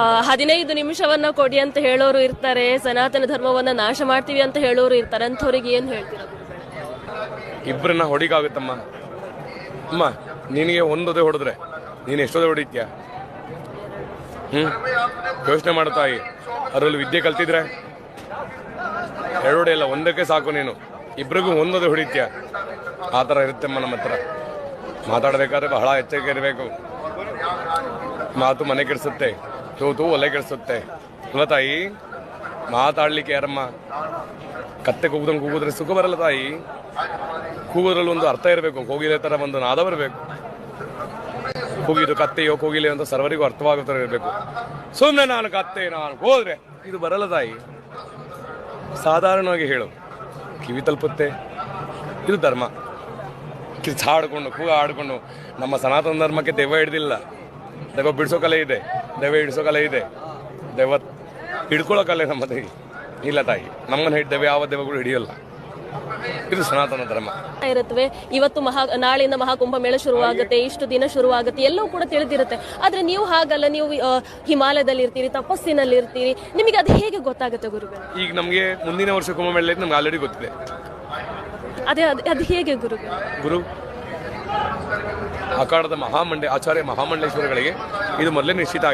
ಹದಿನೈದು ನಿಮಿಷವನ್ನ ಕೊಡಿ ಅಂತ ಹೇಳೋರು ಇರ್ತಾರೆ, ಸನಾತನ ಧರ್ಮವನ್ನ ನಾಶ ಮಾಡ್ತೀವಿ ಅಂತ ಹೇಳೋರು ಇರ್ತಾರೆ, ಅಂಥವ್ರಿಗೆ ಏನ್ ಹೇಳ್ತೀರಾ ಇಬ್ಬರನ್ನ ಹೊಡಿಗಾಗುತ್ತಮ್ಮ. ಅಮ್ಮ, ನಿನಗೆ ಒಂದೊದೆ ಹೊಡೆದ್ರೆ, ನೀನು ಎಷ್ಟೊದೆ ಹೊಡಿತೀಯ? ಹ್ಮ್, ಯೋಚನೆ ಮಾಡು ತಾಯಿ. ಅದರಲ್ಲಿ ವಿದ್ಯೆ ಕಲ್ತಿದ್ರೆ? ಎರಡೇ ಇಲ್ಲ ಒಂದಕ್ಕೆ ಸಾಕು ನೀನು. ಇಬ್ಬರಿಗೂ ಒಂದೊದೆ ಹೊಡಿತೀಯ? ಆ ಥರ ಇರುತ್ತಮ್ಮ ನಮ್ಮ ಹತ್ರ. ಮಾತಾಡಬೇಕಾದ್ರೆ ಬಹಳ ಎಚ್ಚರಿಕೆ ಇರಬೇಕು. ಮಾತು ಮನೆ ಕೆಡಿಸುತ್ತೆ. ತೂತು ಒಲೆ ಕೆಡಿಸುತ್ತೆ ಅಲ್ಲ ತಾಯಿ, ಮಾತಾಡ್ಲಿಕ್ಕೆ ಯಾರಮ್ಮ? ಕತ್ತೆ ಕೂಗುದಂಗೆ ಕೂಗಿದ್ರೆ ಸುಖ ಬರಲ್ಲ ತಾಯಿ. ಕೂಗೋದ್ರಲ್ಲಿ ಒಂದು ಅರ್ಥ ಇರಬೇಕು, ಕೋಗಿಲೆ ಥರ ಒಂದು ನಾದ ಬರಬೇಕು. ಕೂಗಿದು ಕತ್ತೆಯೋ ಕೋಗಿಲೆ ಅಂತ ಸರ್ವರಿಗೂ ಅರ್ಥವಾಗೋ ಥರ ಇರಬೇಕು. ಸುಮ್ಮನೆ ನಾನು ಕತ್ತೆ, ನಾನು ಹೋದ್ರೆ ಇದು ಬರಲ್ಲ ತಾಯಿ. ಸಾಧಾರಣವಾಗಿ ಹೇಳು, ಕಿವಿ ತಲುಪುತ್ತೆ. ಇದು ಧರ್ಮ. ಕಿರ್ಚ್ ಆಡಿಕೊಂಡು ಕೂಗ ಆಡಿಕೊಂಡು ನಮ್ಮ ಸನಾತನ ಧರ್ಮಕ್ಕೆ ದೆವ್ವ ಹಿಡ್ದಿಲ್ಲ. ದೆವ್ವ ಬಿಡಿಸೋ ಕಲೆ ಇದೆ. ದೆವ್ವ ಹಿಡಿಸೋ ಕಲೆ ಇದೆ. ದೆವ್ವ ಹಿಡ್ಕೊಳ್ಳೋ ಕಲೆ ನಮ್ಮ ತಾಯಿ ಇಲ್ಲ ತಾಯಿ. ನಮ್ಮನ್ನು ಹಿಡ್ ದೆವ್ವ ಯಾವ ದೆವ್ವಗಳು ಹಿಡಿಯಲ್ಲ. ಇದು ಸನಾತನ ಧರ್ಮ. ಇರುತ್ತವೆ. ಇವತ್ತು ಮಹಾ ನಾಳೆಯಿಂದ ಮಹಾಕುಂಭ ಮೇಳ ಶುರುವಾಗುತ್ತೆ ಇಷ್ಟು ದಿನ ಶುರುವಾಗುತ್ತೆ ಎಲ್ಲವೂ ಕೂಡ ತಿಳಿದಿರುತ್ತೆ. ಆದ್ರೆ ನೀವು ಹಾಗಲ್ಲ ನೀವು ಹಿಮಾಲಯದಲ್ಲಿ ಇರ್ತೀರಿ ತಪಸ್ಸಿನಲ್ಲಿ ಇರ್ತೀರಿ ನಿಮಗೆ ಅದು ಹೇಗೆ ಗೊತ್ತಾಗುತ್ತೆ ಗುರು ಈಗ ನಮಗೆ ಮುಂದಿನ ವರ್ಷ ಕುಂಭಮೇಳ ನಮ್ಗೆ ಆಲ್ರೆಡಿ ಗೊತ್ತಿದೆ. ಅದೇ ಅದು ಅದು ಹೇಗೆ ಗುರು ಗುರು ಅಖಾಡದ ಮಹಾಮಂಡೆ ಆಚಾರ್ಯ ಮಹಾಮಂಡಲೇಶ್ವರಗಳಿಗೆ ಇದು ಮೊದಲೇ ನಿಶ್ಚಿತ